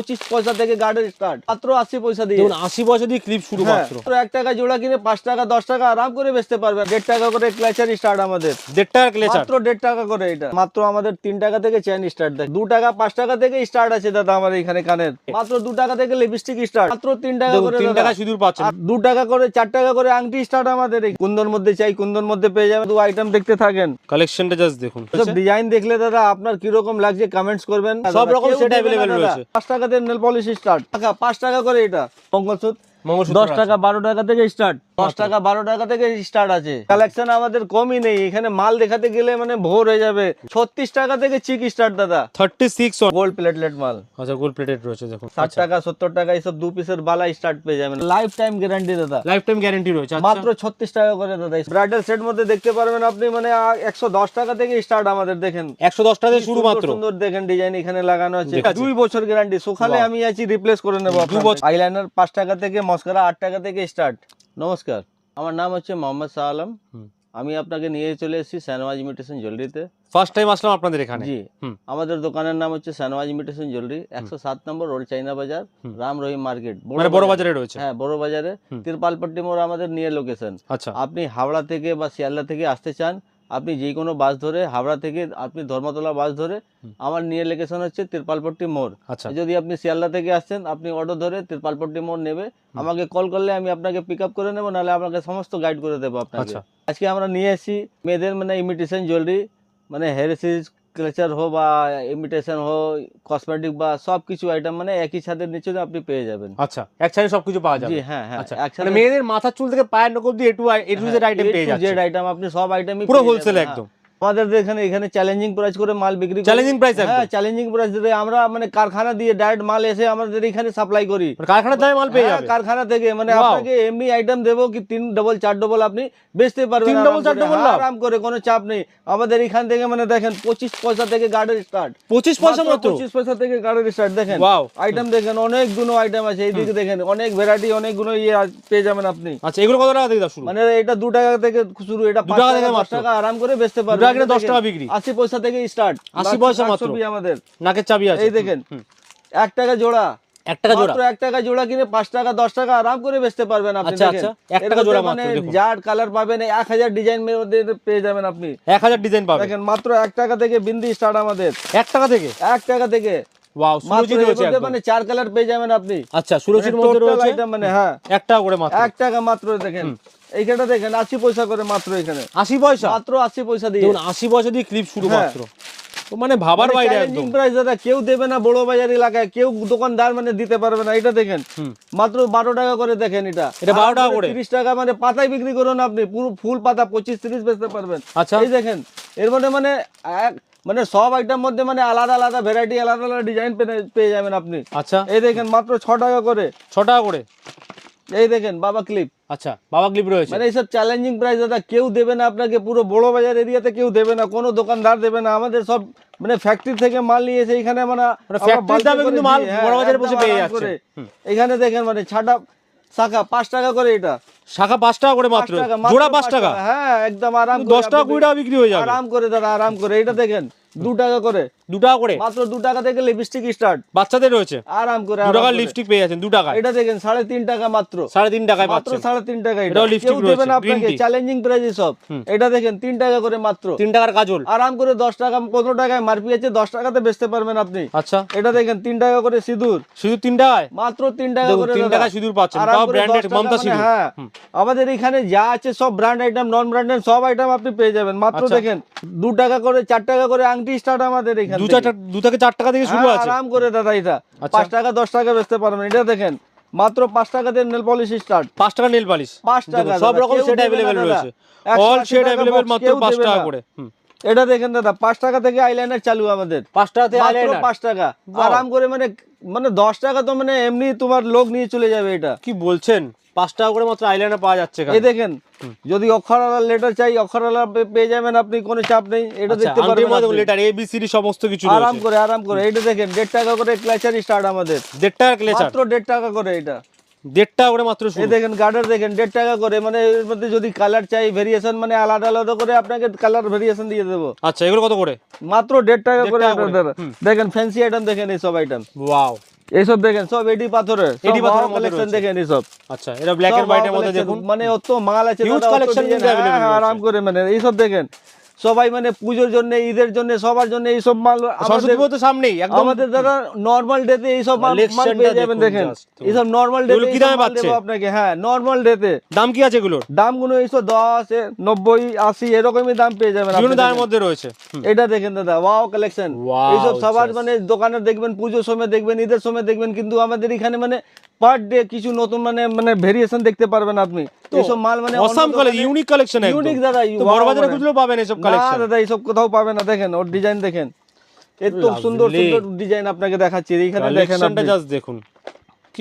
পঁচিশ পয়সা থেকে গার্ডের স্টার্ট মাত্র আশি পয়সা দিয়ে। আশি পয়সা দিয়ে ক্লিপ শুরু হ্যাঁ, মাত্র। এক টাকা জোড়া কিনে পাঁচ টাকা দশ টাকা আরাম করে বেচতে পারবেন। দেড় টাকা করে ক্লাচার স্টার্ট আমাদের। দেড় টাকা ক্লেচার মাত্র দেড় টাকা করে এটা। মাত্র আমাদের তিন টাকা থেকে চেন স্টার্ট দেয়। দু টাকা পাঁচ টাকা থেকে স্টার্ট আছে দাদা আমার এখানে কানের। মাত্র দু টাকা থেকে লিপস্টিক স্টার্ট মাত্র তিন টাকা করে তিন টাকা সিঁদুর পাচ্ছেন দু টাকা করে চার টাকা করে আংটি স্টার্ট আমাদের। এই কুন্দন মধ্যে চাই কুন্দন মধ্যে পেয়ে যাবেন। দু আইটেম দেখতে থাকেন। কালেকশনটা জাস্ট দেখুন। সব ডিজাইন দেখলে দাদা আপনার কীরকম লাগছে কমেন্টস করবেন। সব রকম available দাদা। রয়েছে। পাঁচ টাকাতে নেল পলিশ স্টার্ট টাকা পাঁচ টাকা করে এটা। মঙ্গলসূত্র। মঙ্গলসূত্র দশ টাকা বারো টাকা থেকে স্টার্ট দশ টাকা বারো টাকা থেকে স্টার্ট আছে। কালেকশন আমাদের কমই নেই এখানে মাল দেখাতে গেলে মানে ভোর হয়ে যাবে। ছত্রিশ টাকা থেকে চিক স্টার্ট দাদা। থার্টি সিক্স গোল্ড প্লেটলেট মাল। আচ্ছা গোল প্লেটেড রয়েছে দেখুন। ষাট টাকা সত্তর টাকা এইসব দু পিসের বালা স্টার্ট পেয়ে যাবেন। লাইফ টাইম গ্যারান্টি দাদা। লাইফ টাইম গ্যারেন্টি রয়েছে আচ্ছা। মাত্র ছত্রিশ টাকা করে দাদা। ব্রাইডাল সেট মধ্যে দেখতে পারবেন আপনি মানে একশো দশ টাকা থেকে স্টার্ট আমাদের দেখেন। একশো দশ টাকা দিয়ে শুরু সুন্দর মাত্র। সুন্দর দেখেন ডিজাইন এখানে লাগানো আছে। দুই বছর গ্যারান্টি সকালে আমি আছি রিপ্লেস করে নেব আইলাইনার পাঁচ টাকা থেকে মস্কারা আট টাকা থেকে স্টার্ট নমস্কার। আমার নাম হচ্ছে মোহাম্মদ শাহ আলম। আমি আপনাকে নিয়ে চলে এসেছি স্যানওয়াজ ইমিটেশন জুয়েলারিতে। ফার্স্ট টাইম আসলাম আপনাদের এখানে। জি। আমাদের দোকানের নাম হচ্ছে স্যানওয়াজ ইমিটেশন জুয়েলারি একশো সাত নম্বর রোড চাইনা বাজার রাম রহিম মার্কেট। মানে বড় বাজারে রয়েছে? হ্যাঁ বড় বাজারে। তিরপালপট্টি মোড় আমাদের নিয়ে লোকেশন আচ্ছা। আপনি হাওড়া থেকে বা শিয়ালদা থেকে আসতে চান আপনি যে কোনো বাস ধরে হাওড়া থেকে আপনি ধর্মতলা বাস ধরে আমার নিয়ে লোকেশন হচ্ছে ত্রিপালপট্টি মোড়। আচ্ছা। যদি আপনি শিয়ালদা থেকে আসছেন আপনি অটো ধরে ত্রিপালপট্টি মোড় নেবে। আমাকে কল করলে আমি আপনাকে পিক আপ করে নেব নাহলে আপনাকে সমস্ত গাইড করে দেবো আপনাকে। আচ্ছা। আজকে আমরা নিয়ে এসেছি মেয়েদের মানে ইমিটেশন জুয়েলারি মানে হেরিটেজ কালচার হোক বা ইমিটেশন হোক কসমেটিক বা সব কিছু আইটেম মানে একই ছাদের নিচে আপনি পেয়ে যাবেন। আচ্ছা এক ছাদে সবকিছু পাওয়া যাবে। জি হ্যাঁ হ্যাঁ আচ্ছা একসাথে মানে মেয়েদের মাথার চুল থেকে পায়ের নখ দিয়ে A to to A to Z item পেয়ে যাচ্ছে। জেড আইটেম আপনি সব আইটেমই পুরো হোলসেল একদম। আমাদের এখানে এখানে চ্যালেঞ্জিং প্রাইস করে মাল বিক্রি চ্যালেঞ্জিং প্রাইস হ্যাঁ চ্যালেঞ্জিং প্রাইস দিয়ে আমরা মানে কারখানা দিয়ে ডাইরেক্ট মাল এসে আমাদের এখানে সাপ্লাই করি। মানে কারখানার দামে মাল পেয়ে হ্যাঁ, যাবে। কারখানা থেকে মানে আপনাকে এমনি আইটেম দেবো কি তিন ডবল চার ডবল আপনি বেচতে পারবেন। তিন double, চার লাভ? আরাম করে কোনো চাপ নেই। আমাদের এখান থেকে মানে দেখেন পঁচিশ পয়সা থেকে গাড়ির স্টার্ট পঁচিশ পয়সা মাত্র পঁচিশ পয়সা থেকে গাড়ির স্টার্ট দেখেন। আইটেম দেখেন অনেকগুলো আইটেম আছে। এইদিকে দেখেন অনেক ভ্যারাইটি অনেকগুলো ইয়ে পেয়ে যাবেন আপনি। আচ্ছা এগুলো কত টাকা থেকে শুরু? মানে এটা দু টাকা থেকে শুরু এটা পাঁচ টাকা থেকে আরাম করে বেচতে পারবেন। কিনে এটা দশ দেখেন, টাকা বিক্রি। আশি পয়সা থেকে স্টার্ট 80 পয়সা মাত্র। আমাদের। নাকের চাবি আছে। এই দেখেন 1 টাকা জোড়া। এক টাকা জোড়া। এক টাকা জোড়া কিনে পাঁচ টাকা দশ টাকা আরাম করে বেচতে পারবেন আপনি আচ্ছা, আচ্ছা, এক টাকা জোড়া মাত্র, মানে দেখুন। যার কালার পাবেন এক হাজার ডিজাইন মধ্যে পেয়ে যাবেন আপনি। এক হাজার ডিজাইন পাবেন। দেখেন মাত্র এক টাকা থেকে বিন্দি স্টার্ট আমাদের। এক টাকা থেকে? এক টাকা থেকে। ওয়াও মাত্র রয়েছে মানে চার কালার পেয়ে যাবেন আপনি। আচ্ছা সুরজির মানে মধ্যে রয়েছে item মানে হ্যাঁ। এক টাকা করে মাত্র। এক টাকা মাত্র দেখেন। এইখানটা দেখেন আশি পয়সা করে মাত্র এখানে। আশি পয়সা? মাত্র আশি পয়সা দিয়ে। দেখুন আশি পয়সা দিয়ে ক্লিপ শুরু। মাত্র। তো মানে ভাবার বাইরে একদম। প্রাইস দাদা কেউ দেবে না বড় বাজার এলাকায় কেউ দোকানদার মানে দিতে পারবে না। এটা দেখেন মাত্র বারো টাকা করে দেখেন এটা। এটা 12 টাকা করে? তিরিশ টাকা মানে পাতায় বিক্রি করুন আপনি পুরো ফুল পাতা পঁচিশ তিরিশ বেচতে পারবেন। আচ্ছা। এই দেখেন এর মধ্যে মানে এক মানে সব আইটেম মধ্যে মানে আলাদা আলাদা ভ্যারাইটি আলাদা আলাদা ডিজাইন পেয়ে যাবেন আপনি। আচ্ছা। এই দেখেন মাত্র ছ টাকা করে। ছ টাকা করে? এই দেখেন বাবা ক্লিপ আচ্ছা বাবা ক্লিপ রয়েছে। মানে এইসব চ্যালেঞ্জিং প্রাইস দাদা কেউ দেবে না আপনাকে পুরো বড় বাজার এরিয়াতে কেউ দেবে না কোনো দোকানদার দেবে না আমাদের সব মানে ফ্যাক্টরি থেকে মাল নিয়ে এসে এখানে মানে মানে দামে কিন্তু মাল হ্যাঁ, বড় বাজারে বসে পেয়ে যাচ্ছে। এখানে দেখেন মানে ছাটা শাখা পাঁচ টাকা করে এটা। শাখা পাঁচ টাকা করে মাত্র? জোড়া পাঁচ টাকা? হ্যাঁ একদম আরাম দশ টাকা কুড়ি টাকা বিক্রি হয়ে যাবে। আরাম করে দাদা আরাম করে। এটা দেখেন দু টাকা করে। দু টাকা করে। মাত্র দু টাকা থেকে লিপস্টিক স্টার্ট বাচ্চাদের রয়েছে। আরাম করে দু টাকার লিপস্টিক পেয়ে যাচ্ছেন দু টাকায়। এটা দেখেন সাড়ে তিন টাকা মাত্র। সাড়ে তিন টাকায় মাত্র সাড়ে তিন টাকা এটাও lipstick কেউ দেবে না রয়েছে, আপনাকে। চ্যালেঞ্জিং প্রাইস সব। এটা দেখেন তিন টাকা করে মাত্র। তিন টাকার কাজল। আরাম করে দশ টাকা পনেরো টাকায় মারপি আছে দশ টাকাতে বেচতে পারবেন আপনি। আচ্ছা। এটা দেখেন তিন টাকা করে সিঁদুর। শুধু তিন টাকায়? মাত্র তিন টাকা করে তিন দাদা। সিঁদুর পাচ্ছেন, তাও করে branded 10 টাকা মমতা মানে সিঁদুর। হ্যাঁ। আমাদের এখানে যা আছে সব ব্র্যান্ড আইটেম নন ব্র্যান্ডেড সব আইটেম আপনি পেয়ে যাবেন। মাত্র আচ্ছা। দেখেন দু টাকা করে চার টাকা করে আংটি স্টার্ট আমাদের এখানে। দু চার দু থেকে চার টাকা থেকে শুরু হ্যাঁ, আছে। আরাম করে দাদা এটা। আচ্ছা। পাঁচ টাকা দশ টাকা বেচতে পারবেন এটা দেখেন মাত্র পাঁচ টাকাতে নেল পলিশ স্টার্ট পাঁচ টাকা নেল পলিশ পাঁচ টাকা সব রকম সেট অ্যাভেলেবেল রয়েছে। অল টাকা অ্যাভেলেবেল মাত্র পাঁচ টাকা করে। এটা দেখেন দাদা পাঁচ টাকা থেকে আইলাইনার চালু আমাদের। পাঁচ টাকাতে মাত্র eyeliner। পাঁচ টাকা। আরাম করে মানে মানে দশ টাকা তো মানে এমনি তোমার লোক নিয়ে চলে যাবে এটা। কি বলছেন? পাঁচ টাকা করে মাত্র আইলাইনার পাওয়া যাচ্ছে। এই দেখেন যদি অক্ষরালা লেটার চাই অক্ষরালা পেয়ে যাবেন আপনি কোনো চাপ নেই। এটা আচ্ছা, দেখতে পারবেন letter A B C D সমস্ত কিছু আরাম করে আরাম করে। এটা দেখেন দেড় টাকা করে ক্লাচার স্টার্ট আমাদের। দেড় টাকা ক্লেচার মাত্র দেড় টাকা করে এটা। দেড় টাকা করে মাত্র এই দেখেন গার্ডার দেখেন দেড় টাকা করে মানে এর মধ্যে যদি কালার চাই ভেরিয়েশন মানে আলাদা আলাদা করে আপনাকে কালার ভেরিয়েশন দিয়ে দেবো। আচ্ছা এগুলো কত করে? মাত্র দেড় টাকা করে। দেখেন ফ্যান্সি আইটেম দেখেন এই সব আইটেম ওয়াও এইসব দেখেন সব এডি পাথরের এডি পাথরের কালেকশন দেখেন এইসব আচ্ছা এটা ব্ল্যাক এন্ড হোয়াইটের মধ্যে দেখুন। মানে অত মাল আছে কিন্তু available হ্যাঁ, রয়েছে। আরাম করে মানে এইসব দেখেন। সবাই মানে পুজোর জন্য ঈদের জন্য সবার জন্য এইসব মাল তো সামনেই আমাদের দাদা নর্মাল ডেতে এইসব মাল মাল পেয়ে যাবেন দেখেন এইসব নর্মাল ডেতে কি দামে পাচ্ছে? আপনাকে। হ্যাঁ নর্মাল ডেতে দাম কি আছে এগুলোর? দামগুলো এইসব দশ এ, নব্বই আশি এরকমই দাম পেয়ে যাবেন বিভিন্ন দামের মধ্যে রয়েছে। এটা দেখেন দাদা ওয়াও কালেকশন এইসব সবার মানে দোকানে দেখবেন পুজোর সময় দেখবেন ঈদের সময় দেখবেন কিন্তু আমাদের এখানে মানে পার ডে কিছু নতুন মানে মানে ভেরিয়েশন দেখতে পারবেন আপনি। মাল মানে awesome collection unique collection unique দাদা তো wow বড় বাজারে। খুঁজলেও পাবেন এসব কালেকশন দাদা কোথাও পাবেন না দেখেন ওর ডিজাইন দেখেন। এত সুন্দর সুন্দর ডিজাইন আপনাকে দেখাচ্ছি এইখানে দেখেন আপনি। জাস্ট দেখুন।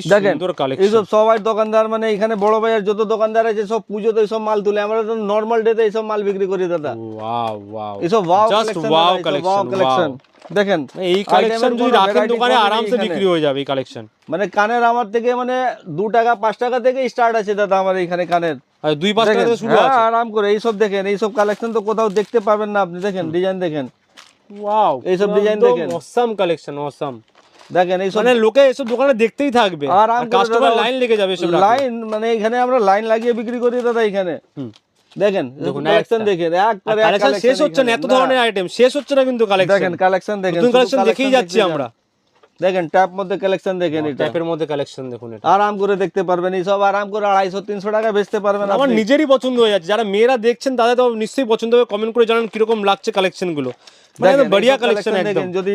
কি দেখেন সুন্দর কালেকশন এইসব সবাই দোকানদার মানে এখানে বড় বাজার যত দোকানদার আছে সব পুজোতে এইসব মাল তুলে। আমরা তো নর্মাল ডেতে এইসব মাল বিক্রি করি দাদা। ওয়াও ওয়াও এইসব wow just collection wow wow collection collection দেখেন এই কালেকশন item এর যদি কোনো রাখেন variety দোকানে কমই নেই আরামসে এখানে। বিক্রি হয়ে যাবে এই কালেকশন মানে কানের আমার থেকে মানে দু টাকা পাঁচ টাকা থেকে স্টার্ট আছে দাদা আমার এখানে কানের। আর দুই পাঁচ টাকা দেখেন, থেকে শুরু হ্যাঁ, আছে। আরাম করে এইসব দেখেন এইসব কালেকশন তো কোথাও দেখতে পাবেন না আপনি দেখেন ডিজাইন দেখেন। ওয়াও এইসব design দেখেন। অসাম কালেকশন অসাম দেখেন এইসব মানে লোকে এসব দোকানে দেখতেই থাকবে। আর কাস্টমার লাইন লেগে যাবে এসব লাইন মানে এখানে আমরা লাইন লাগিয়ে বিক্রি করি দাদা এখানে। দেখেন কালেকশন দেখেন একবারে কালেকশন শেষ হচ্ছে না এত ধরনের আইটেম শেষ হচ্ছে না কিন্তু কালেকশন দেখেন কালেকশন দেখেন নতুন কালেকশন দেখেই যাচ্ছি আমরা। দেখেন ট্যাপ মধ্যে কালেকশন দেখেন এটা। ট্যাপের মধ্যে কালেকশন দেখুন এটা। আরাম করে দেখতে পারবেন এই সব আরাম করে আড়াইশো তিনশো টাকা বেচতে পারবেন আমার আপনি। নিজেরই পছন্দ হয়ে যাচ্ছে যারা মেয়েরা দেখছেন তাদের তো নিশ্চয়ই পছন্দ হবে কমেন্ট করে জানান কীরকম লাগছে কালেকশনগুলো। মানে বড়িয়া কালেকশন একদম। যদি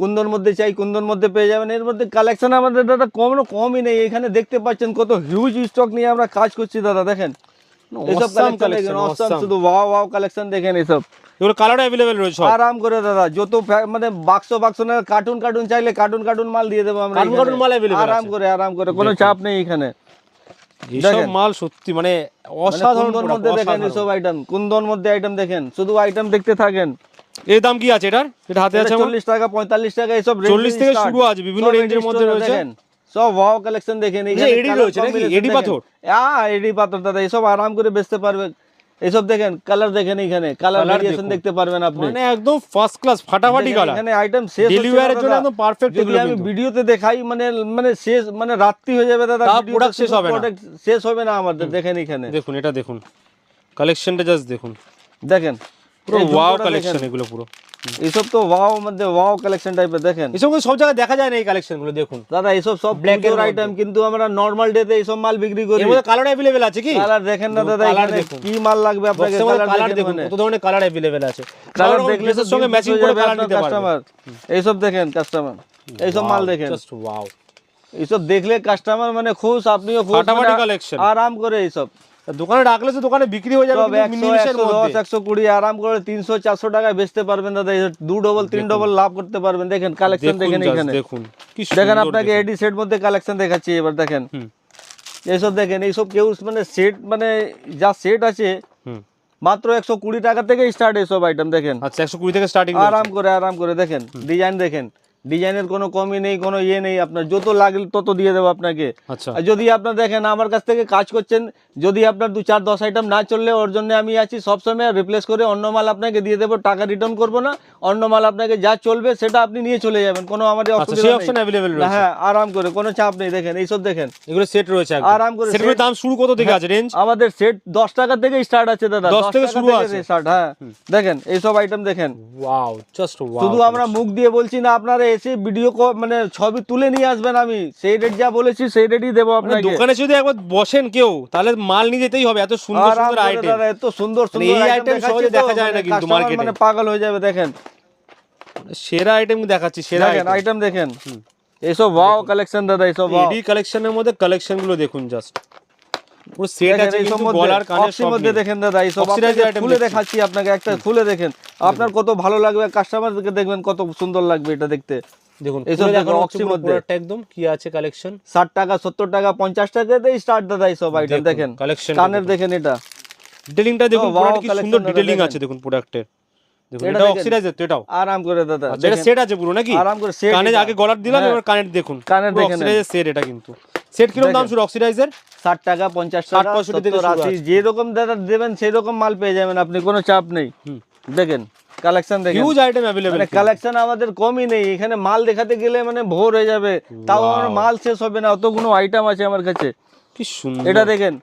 কুন্দর মধ্যে চাই কুন্দর মধ্যে পেয়ে যাবেন। এর মধ্যে কালেকশন আমাদের দাদা কম কমই নেই। এখানে দেখতে পাচ্ছেন কত হিউজ স্টক নিয়ে আমরা কাজ করছি দাদা দেখেন। এইসব Awesome কালেকশন দেখেন collection, awesome, awesome। শুধু ওয়াও ওয়াও কালেকশন দেখেন এইসব এগুলো কালার অ্যাভেলেবেল রয়েছে আরাম করে দাদা যত মানে বাক্স বাক্স না কার্টুন কার্টুন চাইলে কার্টুন কার্টুন মাল দিয়ে দেবো আমরা। মাল আরাম করে আরাম করে কোনো চাপ নেই এখানে। এইসব মাল সত্যি মানে মানে অসাধারণ মধ্যে দেখেন আইটেম কুন্দর মধ্যে আইটেম দেখেন শুধু আইটেম দেখতে থাকেন। এর দাম কি আছে এটার এটা হাতে আছে আমার চল্লিশ টাকা পঁয়তাল্লিশ টাকা এইসব range 40 থেকে start। শুরু আছে, বিভিন্ন সব range এর এডি মধ্যে store রয়েছে। দেখেন। সব ওয়াও কালেকশন দেখেন এখানে এডি colour রয়েছে নাকি? combination এডি দেখেন। পাথর? হ্যাঁ এডি পাথর দাদা এইসব আরাম করে বেচতে পারবে এইসব দেখেন কালার দেখেন এখানে কালার Colour ভেরিয়েশন দেখুন। দেখতে পারবেন আপনি মানে একদম ফার্স্ট ক্লাস ফাটাফাটি দেখেন, কালার এখানে আইটেম শেষ Daily হচ্ছে wear না এর জন্য দাদা। একদম perfect যদি এগুলো আমি কিন্তু। ভিডিওতে দেখাই মানে মানে শেষ মানে রাত্রি হয়ে যাবে দাদা তাও ভিডিওতে product শেষ শুধু হবে না। product শেষ হবে না আমাদের দেখেন এখানে দেখুন এটা দেখুন কালেকশনটা জাস্ট দেখুন দেখেন পুরো ওয়াও কালেকশন এগুলো পুরো। এইসব তো ওয়াও মধ্যে ওয়াও কালেকশন টাইপের দেখেন। এসব সব জায়গায় দেখা যায় না এই কালেকশনগুলো দেখুন। দাদা এইসব সব Black এর আইটেম কিন্তু আমরা নর্মাল ডেতে এইসব মাল বিক্রি করি। এর মধ্যে কালার অ্যাভেলেবেল আছে কি? কালার দেখেন না দাদা এখানে কি মাল লাগবে আপনাকে কালার দেখুন মানে। কত ধরনের কালার অ্যাভেলেবেল আছে। কালার দেখলে ড্রেসের সঙ্গে ম্যাচিং করে কালার নিতে পারবে। কাস্টমার এইসব দেখেন কাস্টমার এইসব মাল দেখেন। জাস্ট ওয়াও এইসব দেখলে কাস্টমার মানে খুশ আপনিও খুশ মানে আরাম করে এইসব। দোকানে রাখলে তো দোকানে বিক্রি হয়ে যাবে একশো কুড়ি আরাম করে তিনশো চারশো টাকায় বেচতে পারবেন দাদা। দু ডবল তিন ডবল লাভ করতে পারবেন। দেখেন কালেকশন দেখেন এখানে। দেখুন। দেখেন আপনাকে এডি সেট মধ্যে কালেকশন দেখাচ্ছি এবার দেখেন। এইসব দেখেন এইসব কেউ মানে সেট মানে যা সেট আছে মাত্র একশো কুড়ি টাকা থেকে স্টার্ট এইসব আইটেম দেখেন। আচ্ছা একশো কুড়ি থেকে স্টার্টিং আরাম করে আরাম করে দেখেন। ডিজাইন দেখেন। ডিজাইনের কোনো কমই নেই কোনো ইয়ে নেই আপনার। যত লাগলে তত দিয়ে দেবো আপনাকে। আচ্ছা। আর যদি আপনার দেখেন আমার কাছ থেকে কাজ করছেন যদি আপনার দু চার দশ আইটেম না চললে ওর জন্য আমি আছি সবসময় রিপ্লেস করে অন্য মাল আপনাকে দিয়ে দেবো টাকা রিটার্ন করব না। অন্য মাল আপনাকে যা চলবে সেটা আপনি নিয়ে চলে যাবেন কোনো আমাদের আচ্ছা হ্যাঁ আরাম করে কোনো চাপ নেই দেখেন এইসব দেখেন। এগুলো সেট রয়েছে আরাম করে দাম শুরু কত থেকে আছে রেঞ্জ আমাদের সেট দশ টাকা থেকে স্টার্ট আছে দাদা। 10 থেকে শুরু আছে। স্টার্ট হ্যাঁ। দেখেন এইসব আইটেম দেখেন। ওয়াও জাস্ট শুধু আমরা মুখ দিয়ে বলছি না আপনারা এসে ভিডিও মানে ছবি তুলে নিয়ে আসবেন আমি। সেই রেট যা বলেছি সেই রেটই দেবো মানে আপনাকে। দোকানে যদি একবার বসেন কেউ তাহলে মাল নিয়ে যেতেই হবে এত সুন্দর সুন্দর আইটেম দাদা, এত সুন্দর মানে সুন্দর এই item item সহজে দেখা যায় না মানে কিন্তু। মানে পাগল হয়ে যাবে দেখেন। সেরা আইটেম দেখাচ্ছি সেরা আইটেম দেখেন। এইসব ওয়াও কালেকশন দাদা এইসব। এডি কালেকশনের মধ্যে কালেকশনগুলো দেখুন জাস্ট পুরো সেট দেখেন, আছে কিন্তু গলার কানের সব মধ্যে দেখেন দাদা খুলে দেখাচ্ছি আপনাকে একটা খুলে দেখেন। আপনার কত ভালো লাগবে কাস্টমারকে দেখবেন কত সুন্দর লাগবে এটা দেখতে। দেখুন এইসব মধ্যে। একদম কি আছে কালেকশন টাকা স্টার্ট দাদা এইসব আইটেম দেখেন টা কানের দেখেন। এটা। ডিটেলিংটা দেখুন wow কি সুন্দর ডিটেলিং আছে দেখুন প্রোডাক্টের দেখুন এটা এটা অক্সিডাইজার তো এটাও? আরাম করে দাদা আচ্ছা এটা সেট আছে পুরো নাকি? আরাম করে set কানে এটা। আগে গলার দিলাম হ্যাঁ। এবার কানের দেখুন। কানের দেখে অক্সিডাইজার সেট এটা কিন্তু। সেট কীরকম দাম শুরু অক্সিডাইজার ষাট টাকা পঞ্চাশ 60, টাকা 65 থেকে সত্তর শুরু আশি আছে। যেরকম দাদা দেবেন সেই রকম মাল পেয়ে যাবেন আপনি কোনো চাপ নেই। দেখেন কালেকশন দেখেন। হিউজ আইটেম अवेलेबल মানে কালেকশন আমাদের কমই নেই। এখানে মাল দেখাতে গেলে মানে ভোর হয়ে যাবে। তাও আমার মাল শেষ হবে না অতগুলো আইটেম আছে আমার কাছে। কি সুন্দর। এটা দেখেন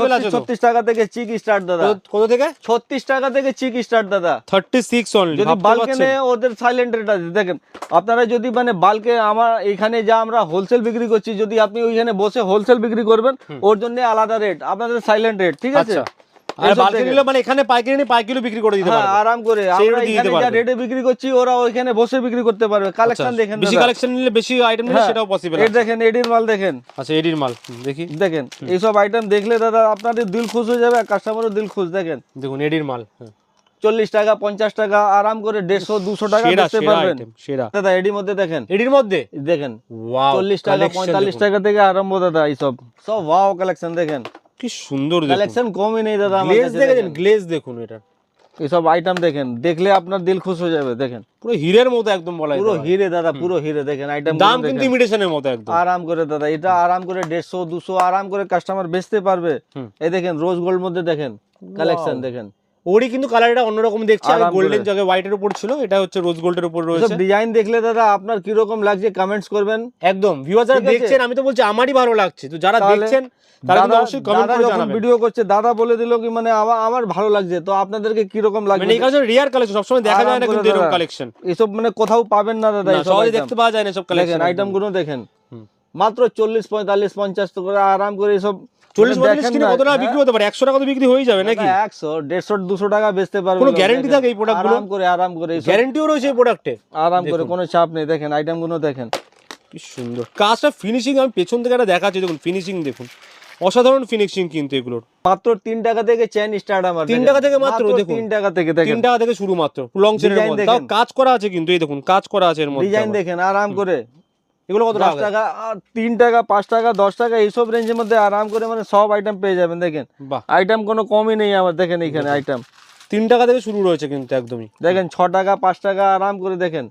কালার আছে টাকা থেকে চিক স্টার্ট দাদা। কত- কত থেকে? ছত্রিশ টাকা থেকে চিক স্টার্ট দাদা। থার্টি সিক্স অনলি যদি বাল্কে ওদের সাইলেন্ট রেট আছে দেখেন আপনারা যদি মানে বাল্কে আমার এখানে যা আমরা হোলসেল বিক্রি করছি যদি আপনি ওইখানে বসে হোলসেল বিক্রি করবেন ওর জন্য আলাদা রেট আপনাদের সাইলেন্ট রেট ঠিক আছে? আচ্ছা। আর দেখেন। নিলে মানে এখানে পাইকারি নিয়ে পাইকারি বিক্রি করে দিতে হ্যাঁ পারবে। আরাম করে। আমরা এখানে যা রেটে বিক্রি করছি ওরা ওইখানে বসে বিক্রি করতে পারবে। কালেকশন আচ্ছা, দেখেন বেশি কালেকশন নিলে বেশি আইটেম নিলে হ্যাঁ, সেটাও পসিবল এই দেখেন এডির মাল দেখেন। আচ্ছা এডির মাল দেখি। দেখেন এইসব আইটেম দেখলে দাদা আপনাদের দিল খুশ হয়ে যাবে কাস্টমারও দিল খুশ দেখেন। দেখুন এডির মাল হ্যাঁ। চল্লিশ টাকা পঞ্চাশ টাকা আরাম করে দেড়শো দুশো টাকা বেচতে পারবেন। দাদা এডির মধ্যে দেখেন। এডির মধ্যে? দেখেন চল্লিশ টাকা পঁয়তাল্লিশ টাকা থেকে আরম্ভ দাদা এইসব। সব ওয়াও কালেকশন দেখেন। কি সুন্দর কালেকশন কমই নেই দাদা গ্লেজ দেখেন। গ্লেজ দেখুন এটা। এইসব আইটেম দেখেন। দেখলে আপনার দিল খুশ হয়ে যাবে দেখেন। পুরো হীরের মতো একদম বলা পুরো হিরে দাদা পুরো হিরে দেখেন আইটেম দাম কিন্তু ইমিটেশনের মতো একদম। আরাম করে দাদা এটা আরাম করে দেড়শো দুশো আরাম করে কাস্টমার বেচতে পারবে। এই দেখেন রোজ গোল্ড মধ্যে দেখেন কালেকশন দেখেন। ওরই কিন্তু কালারটা অন্যরকম দেখছি। আরাম গোল্ডেন। জায়গায় হোয়াইটের উপর ছিল এটা হচ্ছে রোজ গোল্ডের উপর রয়েছে। ডিজাইন দেখলে দাদা আপনার কীরকম লাগছে কমেন্টস করবেন। একদম ভিউয়ার যারা দেখছেন আমি তো বলছি আমারই ভালো লাগছে। তো যারা দেখছেন তারা কিন্তু অবশ্যই কমেন্ট করে জানাবেন। ভিডিও করছে দাদা বলে দিল কি মানে আমার আমার ভালো লাগছে তো আপনাদেরকে কীরকম মানে এই কালেকশন রিয়ার কালেকশন সবসময় দেখা যায় না কিন্তু এরকম কালেকশন এসব মানে কোথাও পাবেন না দাদা সহজে দেখতে পাওয়া যায় না সব কালেকশন আইটেমগুলো দেখেন। মাত্র চল্লিশ পঁয়তাল্লিশ পঞ্চাশ করে আরাম করে এসব চল্লিশ মানে কিনে কত টাকা হ্যাঁ? বিক্রি হতে পারে? একশো টাকা তো বিক্রি হয়ে যাবে নাকি? একশো দেড়শো দুশো টাকা বেচতে পারবে কোনো দেখেন। থাকে এই? আরাম করে আরাম করে গ্যারেন্টিও রয়েছে এই প্রোডাক্টে আরাম করে কোনো চাপ নেই দেখেন আইটেমগুলো দেখেন। কি সুন্দর। কাজটা ফিনিশিং আমি পেছন থেকে একটা দেখাচ্ছি দেখুন ফিনিশিং দেখুন। অসাধারণ ফিনিশিং কিন্তু এগুলোর। মাত্র তিন টাকা থেকে চেন স্টার্ট আমার তিন টাকা থেকে মাত্র, দেখুন। তিন টাকা থেকে দেখেন। তিন টাকা থেকে শুরু মাত্র লং চেনের Design মধ্যে। তাও কাজ করা আছে কিন্তু এই দেখুন কাজ করা আছে এর মধ্যে ডিজাইন দেখেন আরাম করে। এগুলো কত টাকা? টাকা আর তিন টাকা পাঁচ টাকা দশ টাকা এইসব রেঞ্জের মধ্যে আরাম করে মানে সব আইটেম পেয়ে যাবেন দেখেন। বাহ। আইটেম কোনো কমই নেই আমার দেখেন এখানে আইটেম তিন টাকা থেকে শুরু রয়েছে কিন্তু একদমই। দেখেন ছ টাকা পাঁচ টাকা আরাম করে দেখেন.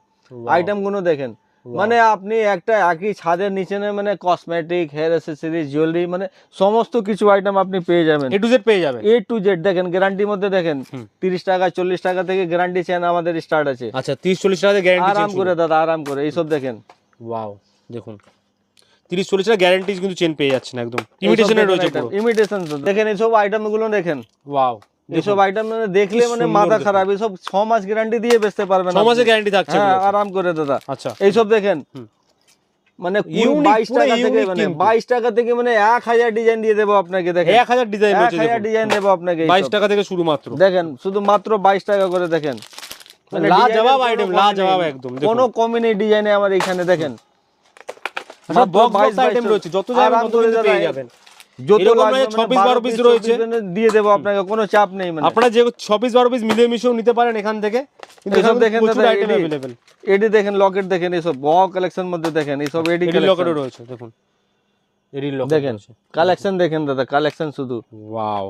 আইটেমগুলো দেখেন। মানে আপনি একটা একই ছাদের নিচে মানে কসমেটিক হেয়ার অ্যাসেসরিজ জুয়েলারি মানে সমস্ত কিছু আইটেম আপনি পেয়ে যাবেন। এ টু জেড পেয়ে যাবে এ টু জেড দেখেন গ্যারান্টির মধ্যে দেখেন। তিরিশ টাকা চল্লিশ টাকা থেকে গ্যারান্টি চেন আমাদের স্টার্ট আছে। আচ্ছা তিরিশ চল্লিশ টাকা গ্যারেন্টি আরাম করে দাদা আরাম করে এইসব দেখেন। ওয়াও দেখুন। তিরিশ চল্লিশ টাকা গ্যারেন্টি কিন্তু চেন পেয়ে যাচ্ছেন একদম। ইমিটেশনের রয়েছে ইমিটেশন দেখেন এইসব আইটেমগুলো দেখেন। ওয়াও এইসব আইটেম মানে দেখলে মানে মাথা খারাপ। এইসব ছ মাস গ্যারান্টি দিয়ে বেচতে পারবেন ছ মাসের। গ্যারেন্টি থাকছে হ্যাঁ আরাম করে দাদা। আচ্ছা। এইসব দেখেন। মানে বাইশ টাকা থেকে মানে বাইশ টাকা থেকে মানে এক হাজার ডিজাইন দিয়ে দেবো আপনাকে দেখেন। এক হাজার ডিজাইন এক হাজার ডিজাইন দেবো আপনাকে বাইশ টাকা থেকে শুরু মাত্র। দেখেন শুধু মাত্র বাইশ টাকা করে দেখেন। মানে লাজবাব লাজবাব নেই। একদম, কোনো কমই নেই ডিজাইনে আমার এখানে দেখেন। আচ্ছা বক্স আইটেম রয়েছে। যত তত করে পেয়ে যাবেন। যত নয়, মানে 26 12 বারো piece piece, রয়েছে। 24 piece দিয়ে দেবো আপনাকে কোনো চাপ নেই মানে। আপনারা যে ছবিশ বারো পিস মিলিয়ে মিশিয়েও নিতে পারেন এখান থেকে। কিন্তু দেখেন প্রচুর দাদা, আইটেম এডি। দেখেন লকেট দেখেন এইসব ব কালেকশন মধ্যে দেখেন এইসব এডি লকেটও রয়েছে দেখুন। দেখেন কালেকশন দেখেন দাদা কালেকশন শুধু। ওয়াও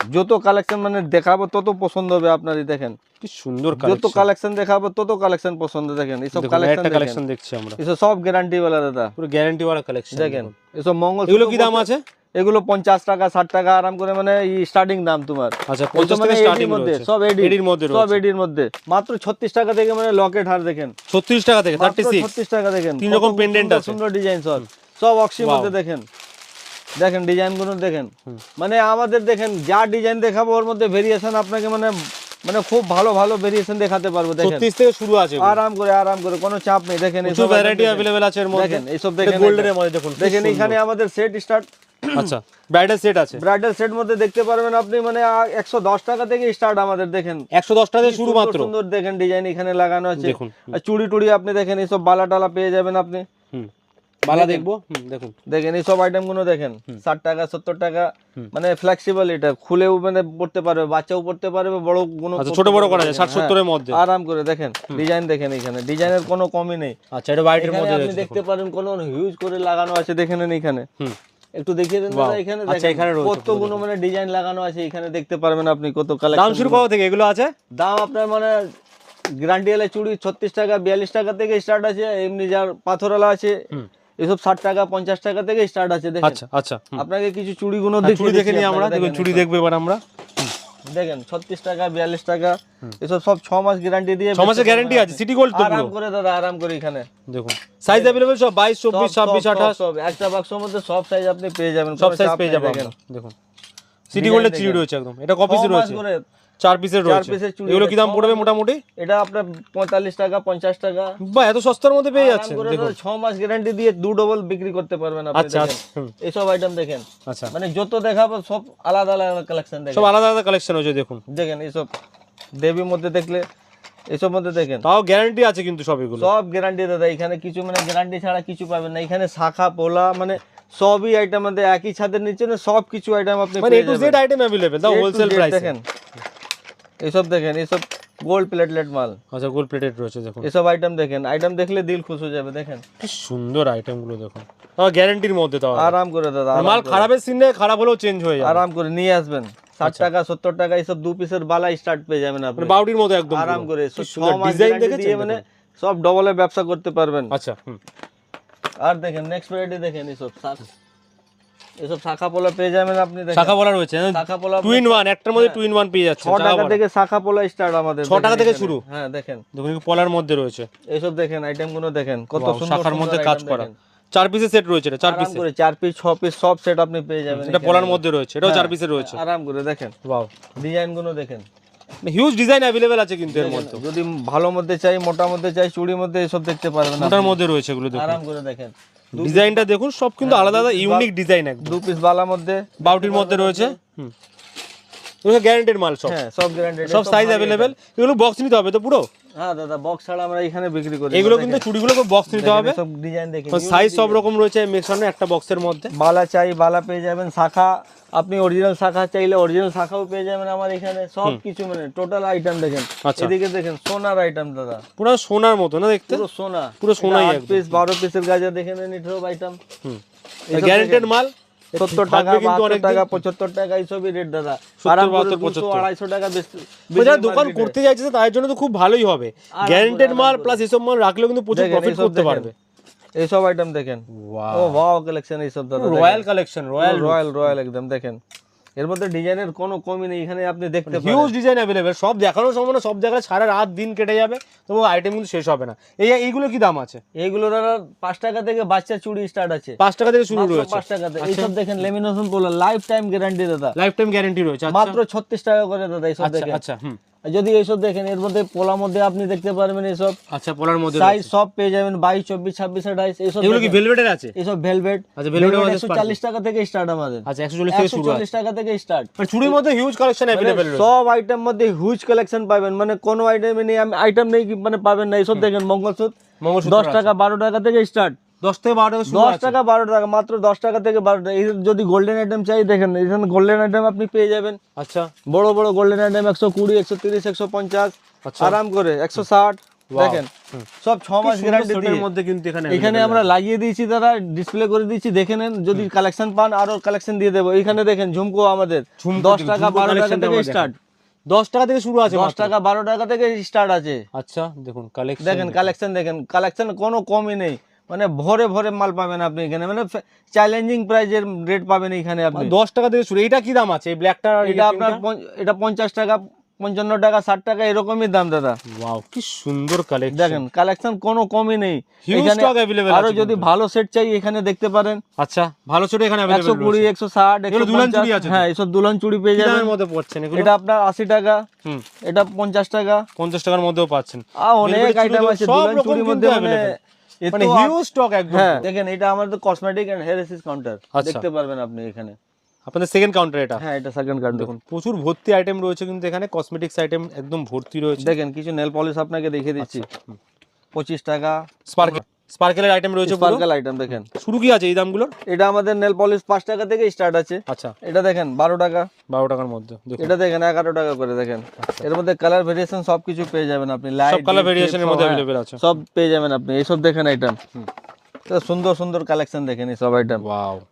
যত কালেকশন মানে দেখাবো তত পছন্দ হবে আপনারই দেখেন। কি সুন্দর যত কালেকশন কালেকশন দেখাবো তত কালেকশন পছন্দ দেখেন। এইসব কালেকশন কালেকশন দেখছি আমরা। এসব সব গ্যারান্টি वाला দাদা। পুরো গ্যারান্টি কালেকশন দেখেন এসব মঙ্গল এগুলো কি দাম আছে? এগুলো পঞ্চাশ টাকা ষাট টাকা আরাম করে মানে স্টার্টিং দাম তোমার। আচ্ছা মানে সব এডির মধ্যে সব এডির মধ্যে। মাত্র ছত্রিশ টাকা থেকে মানে লকেট হার দেখেন। ছত্রিশ টাকা থেকে ছত্রিশ টাকা দেখেন। তিন রকম সুন্দর pendant আছে। সুন্দর ডিজাইন সব। সব অক্সির মধ্যে দেখেন। দেখেন ডিজাইনগুলো দেখেন। মানে আমাদের দেখেন যা ডিজাইন দেখাবো ওর মধ্যে ভেরিয়েশন আপনাকে মানে মানে খুব ভালো ভালো ভেরিয়েশন দেখাতে পারব দেখেন। ছত্রিশ থেকে শুরু আছে আরাম করে আরাম করে কোনো চাপ নেই দেখেন প্রচুর এইসব ভ্যারাইটি অ্যাভেলেবেল আছে এর মধ্যে। দেখেন এইসব দেখেন। গোল্ডেনের মধ্যে দেখুন দেখেন এখানে আমাদের সেট স্টার্ট আচ্ছা ব্রাইডাল সেট আছে। ব্রাইডাল সেট মধ্যে দেখতে পারবেন আপনি মানে একশো দশ টাকা থেকে স্টার্ট আমাদের দেখেন। একশো দশ টাকা থেকে শুরু মাত্র। সুন্দর দেখেন ডিজাইন এখানে লাগানো আছে। দেখুন, আর চুড়ি টুড়ি আপনি দেখেন এইসব বালা টালা পেয়ে যাবেন আপনি। দেখেন। দেখব? দেখুন। দেখেন এইসব আইটেমগুলো দেখেন। ষাট টাকা সত্তর টাকা মানে ফ্লেক্সিবল এটা। খুলেও মানে পড়তে পারবে বাচ্চাও পড়তে পারবে বড় কোনো আচ্ছা ছোট বড় করা যায় ষাট হ্যাঁ, সত্তরের মধ্যে। আরাম করে দেখেন ডিজাইন দেখেন এখানে। ডিজাইনের কোনো কমই নেই। আচ্ছা এটা হোয়াইটের মধ্যে আপনি দেখতে পারেন কোন হিউজ করে লাগানো আছে দেখে নেন এখানে। একটু দেখিয়ে দেন দাদা এখানে আচ্ছা, এখানে কতগুলো মানে ডিজাইন লাগানো আছে এখানে দেখতে পারবেন আপনি কত দাম শুরু কত থেকে? এগুলো আছে? দাম আপনার মানে গ্যারান্টি ওয়ালা চুড়ি ছত্রিশ টাকা বিয়াল্লিশ টাকা থেকে স্টার্ট আছে এমনি যার পাথরওয়ালা আছে এসব ষাট টাকা পঞ্চাশ টাকা থেকে স্টার্ট আছে আচ্ছা আচ্ছা আপনাকে কিছু চুড়িগুলো চুড়ি দেখে নিই আমরা দেখুন চুড়ি দেখব এবার আমরা। দেখেন ছত্রিশ টাকা বিয়াল্লিশ টাকা এসব সব ছ মাস গ্যারান্টি দিয়ে ছ মাসের গ্যারান্টি আছে সিটি গোল্ড তো আরাম করে দাদা আরাম করে এখানে। দেখুন সাইজ অ্যাভেলেবেল সব বাইশ চব্বিশ ছাব্বিশ সব, আঠাশ। সব, একটা বাক্সের মধ্যে সব সাইজ আপনি পেয়ে যাবেন সব সাইজ পেয়ে নেই, যাব দেখেন। সিটি গোল্ডের চিড়ি রয়েছে একদম এটা কপিস রয়েছে। চার পিসের রয়েছে। এগুলো কি দাম পড়বে মোটামুটি? এটা আপনার পঁয়তাল্লিশ টাকা পঞ্চাশ টাকা। বা এত সস্তার মধ্যে পেয়ে দেখুন। দাদা ছ মাস গ্যারান্টি দিয়ে দু ডবল বিক্রি করতে পারবেন আচ্ছা এইসব আইটেম দেখেন। আচ্ছা। মানে যত দেখাবো সব আলাদা আলাদা কালেকশন সব আলাদা আলাদা কালেকশন হয়েছে দেখুন। দেখেন এইসব দেবীর মধ্যে দেখলে এসব মধ্যে দেখেন। তাও গ্যারান্টি আছে কিন্তু সব এগুলো। সব গ্যারান্টি দাদা এখানে কিছু মানে গ্যারান্টি ছাড়া কিছু পাবেন না। এখানে শাখা পোলা মানে সবই আইটেম একই ছাদের নিচে না সব কিছু আইটেম আপনি মানে A to Z item A to wholesale price দেখেন। এসব দেখেন এসব গোল্ড প্লেটলেট মাল। আচ্ছা গোল প্লেটেড রয়েছে দেখুন। এসব আইটেম দেখেন আইটেম দেখলে দিল খুশ হয়ে যাবে দেখেন। কি সুন্দর আইটেমগুলো দেখুন। তাও গ্যারান্টির মধ্যে তাও আরাম করে দাদা মাল। খারাপের সিনে খারাপ হলেও চেঞ্জ হয়ে যাবে। আরাম করে নিয়ে আসবেন। ষাট টাকা সত্তর টাকা এইসব দু পিসের বালা স্টার্ট পেয়ে যাবেন আপনি। মানে বাউটির মতো একদম আরাম করে ডিজাইন দেখে মানে সব ডবলে ব্যবসা করতে পারবেন। আচ্ছা আর দেখেন নেক্সট ভ্যারাইটি দেখেন এইসব এসব শাখা পোলা পেয়ে যাবেন আপনি শাখা বলা রয়েছে শাখা পোলা টু ইন ওয়ান একটার মধ্যে টু ইন ওয়ান পেয়ে যাচ্ছে ছ টাকা থেকে শাখা পোলা স্টার্ট আমাদের ছ টাকা থেকে শুরু? হ্যাঁ দেখেন। দেখুন কি মধ্যে রয়েছে। এইসব দেখেন আইটেমগুলো দেখেন কত সুন্দর শাখার মধ্যে কাজ করা। চার পিসের সেট রয়েছে এটা চার পিস করে চার পিস ছ পিস সব সেট আপনি পেয়ে যাবেন এটা এখানে। পলার মধ্যে রয়েছে এটাও চার পিসের রয়েছে। আরাম করে দেখেন। ওয়াও ডিজাইনগুলো দেখেন হিউজ ডিজাইন আছে কিন্তু এর মধ্যে। যদি ভালো মধ্যে চাই মোটা মধ্যে চাই চুড়ির মধ্যে এসব দেখতে পারবেন। মধ্যে রয়েছে এগুলো দেখুন। আরাম করে দেখেন। ডিজাইনটা দেখুন সব কিন্তু আলাদা আলাদা ইউনিক ডিজাইন একদম। দু পিস বালার মধ্যে বাউটির মধ্যে রয়েছে। গ্যারান্টেড মাল সব। হ্যাঁ সব গ্যারান্টেড সব সাইজ অ্যাভেলেবেল এগুলো বক্স নিতে হবে তো পুরো? হ্যাঁ দাদা বক্স ছাড়া আমরা এখানে বিক্রি করি এগুলো কিন্তু চুড়িগুলো বক্স নিতে হবে। সব ডিজাইন দেখেন। সাইজ সব রকম রয়েছে মেশানো একটা বক্সের মধ্যে। বালা চাই বালা পেয়ে যাবেন শাখা। আপনি অরিজিনাল শাখা চাইলে অরিজিনাল শাখাও পেয়ে যাবেন আমার এখানে। সব কিছু মানে টোটাল আইটেম দেখেন। আচ্ছা। এদিকে দেখেন সোনার আইটেম দাদা। পুরো সোনার মতো না দেখতে? পুরো সোনা। পুরো সোনাই একদম। পিস বারো পিসের গাজা দেখে নেন এটাও আইটেম হুম। গ্যারান্টেড মাল? সত্তর টাকা বাহাত্তর টাকা পঁচাত্তর টাকা এইসবই রেট দাদা। সত্তর, আরাম করে বাহাত্তর, দুশো পঁচাত্তর। আড়াইশো টাকা বেশি দোকান করতে চাইছে জন্য তো খুব ভালোই হবে। গ্যারান্টেড মাল প্লাস এসব মাল রাখলেও কিন্তু প্রচুর প্রফিট করতে পারবে। এইসব আইটেম দেখেন। ও ওয়াও কালেকশন এইসব দাদা royal collection royal royal royal একদম দেখেন। এর মধ্যে ডিজাইনের কোনো কমই নেই এখানে আপনি দেখতে হিউজ ডিজাইন অ্যাভেলেবেল সব দেখানোর সময় না সব জায়গায় সারা রাত দিন কেটে যাবে তবু আইটেম কিন্তু শেষ হবে না। এই এইগুলো কি দাম আছে? এইগুলো দাদা পাঁচ টাকা থেকে বাচ্চা চুড়ি স্টার্ট আছে। পাঁচ টাকা থেকে শুরু রয়েছে। পাঁচ টাকা থেকে। এই সব দেখেন লেমিনেশন বলা লাইফ টাইম গ্যারান্টি দাদা। লাইফ টাইম গ্যারান্টি রয়েছে আচ্ছা। মাত্র ছত্রিশ টাকা করে দাদা এইসব সব দেখেন। আচ্ছা যদি এইসব দেখেন এর মধ্যে পোলার মধ্যে আপনি দেখতে পারবেন এইসব। আচ্ছা পোলার মধ্যে সাইজ সব পেয়ে যাবেন বাইশ চব্বিশ ছাব্বিশ আঠাইশ এইসব এগুলো কি ভেলভেটের আছে? এইসব ভেলভেট আচ্ছা, মধ্যে একশো চাল্লিশ টাকা থেকে স্টার্ট আমাদের। আচ্ছা একশো চল্লিশ থেকে একশো চল্লিশ টাকা থেকে স্টার্ট মানে চুড়ির মধ্যে হিউজ কালেকশন অ্যাভেলেবেল সব আইটেম মধ্যে হিউজ কালেকশন পাবেন। মানে কোনো আইটেমে নেই আইটেম নেই মানে পাবেন না। এইসব দেখেন মঙ্গলসূত্র। মঙ্গলসূত্র দশ টাকা বারো টাকা থেকে স্টার্ট দশ থেকে বারো টাকা দশ টাকা বারো টাকা মাত্র দশ টাকা থেকে বারো টাকা। যদি গোল্ডেন আইটেম চাই দেখেন এখানে গোল্ডেন আইটেম আপনি পেয়ে যাবেন। আচ্ছা। বড় বড় গোল্ডেন আইটেম একশো কুড়ি একশো তিরিশ একশো পঞ্চাশ আচ্ছা। আরাম করে একশো ষাট দেখেন সব ছ মাস গ্যারান্টি মধ্যে কিন্তু এখানে এখানে আমরা লাগিয়ে দিয়েছি দাদা ডিসপ্লে করে দিয়েছি দেখে নেন যদি কালেকশন পান আরও কালেকশন দিয়ে দেবো। এখানে দেখেন ঝুমকো আমাদের। দশ টাকা বারো টাকা থেকে স্টার্ট দশ টাকা থেকে শুরু আছে দশ টাকা বারো টাকা থেকে স্টার্ট আছে। আচ্ছা দেখুন কালেকশন দেখেন কালেকশন দেখেন। কালেকশন কোনো কমই নেই। মানে ভরে ভরে মাল পাবেন আপনি এখানে। মানে চ্যালেঞ্জিং প্রাইজের রেট পাবেন এখানে আপনি। দশ টাকা থেকে শুরু এটা কি দাম আছে? এই ব্ল্যাকটা এটা আপনার এটা পঞ্চাশ টাকা পঞ্চান্ন টাকা ষাট টাকা এরকমই দাম দাদা। ওয়াও কি সুন্দর কালেকশন দেখেন কালেকশন কোনো কমই নেই। এখানে আরও যদি ভালো সেট চাই এখানে দেখতে পারেন। আচ্ছা ভালো ছোট এখানে একশো কুড়ি একশো ষাট? হ্যাঁ এইসব দুলহান চুড়ি পেয়ে যাবেন। মধ্যে পড়ছেন এটা আপনার আশি টাকা হুম। এটা পঞ্চাশ টাকা। পঞ্চাশ টাকার মধ্যেও পাচ্ছেন। অনেক আইটেম আছে রকম চুড়ির মধ্যে মানে হিউজ স্টক একদম। হ্যাঁ। দেখেন এটা আমাদের কসমেটিক এন্ড হেয়ার এসিস কাউন্টার আচ্ছা। দেখতে পারবেন আপনি এখানে। আপনাদের সেকেন্ড কাউন্টার এটা? হ্যাঁ এটা সেকেন্ড কাউন্টার দেখুন প্রচুর ভর্তি আইটেম রয়েছে কিন্তু এখানে কসমেটিক্স আইটেম একদম ভর্তি রয়েছে। দেখেন কিছু নেল পলিশ আপনাকে দেখিয়ে দিচ্ছি। পঁচিশ টাকা। স্পার্কেল স্পার্কেলের আইটেম রয়েছে পুরো? স্পার্কেল আইটেম দেখেন। শুরু কি আছে এই দামগুলোর? এটা আমাদের নেল পলিশ পাঁচ টাকা থেকে স্টার্ট আছে। আচ্ছা। এটা দেখেন বারো টাকা। বারো টাকার মধ্যে এটা দেখেন এগারো টাকা করে দেখেন। এর মধ্যে কালার ভেরিয়েশন সব কিছু পেয়ে যাবেন আপনি। লাইট সব কালার ভেরিয়েশনের মধ্যে অ্যাভেলেবেল আছে। সব পেয়ে যাবেন আপনি। এইসব দেখেন আইটেম সুন্দর সুন্দর কালেকশন দেখেন এই সব আইটেম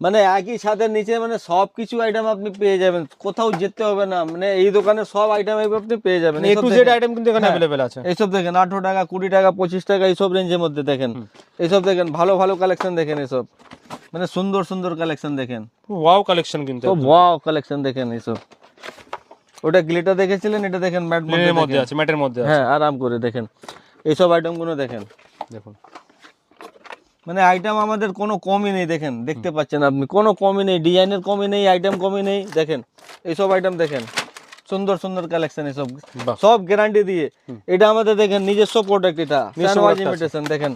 মানে একই ছাদের নিচে মানে সব কিছু আইটেম আপনি পেয়ে যাবেন। কোথাও যেতে হবে না। মানে এই দোকানে সব আইটেম আপনি পেয়ে যাবেন। এ এইসব টু দেখেন। জেড আইটেম কিন্তু এখানে হ্যাঁ। আছে। এইসব দেখেন আঠারো টাকা কুড়ি টাকা পঁচিশ টাকা এইসব রেঞ্জের মধ্যে দেখেন। এইসব দেখেন ভালো ভালো কালেকশন দেখেন এইসব মানে সুন্দর সুন্দর কালেকশন দেখেন। ওয়াও কালেকশন কিন্তু ওয়াও কালেকশন দেখেন এইসব ওটা গ্লিটার দেখেছিলেন? এটা দেখেন ম্যাট মধ্যে মধ্যে আছে ম্যাটের মধ্যে আছে। হ্যাঁ আরাম করে দেখেন। এইসব আইটেমগুলো দেখেন। দেখুন। মানে আইটেম আমাদের কোনো কমই নেই দেখেন দেখতে পাচ্ছেন আপনি। কোনো কমই নেই ডিজাইনের কমই নেই আইটেম কমই নেই দেখেন এইসব আইটেম দেখেন। সুন্দর সুন্দর কালেকশন এসব। সব গ্যারান্টি দিয়ে। এটা আমাদের দেখেন নিজস্ব প্রোডাক্ট এটা। ইমিটেশন দেখেন।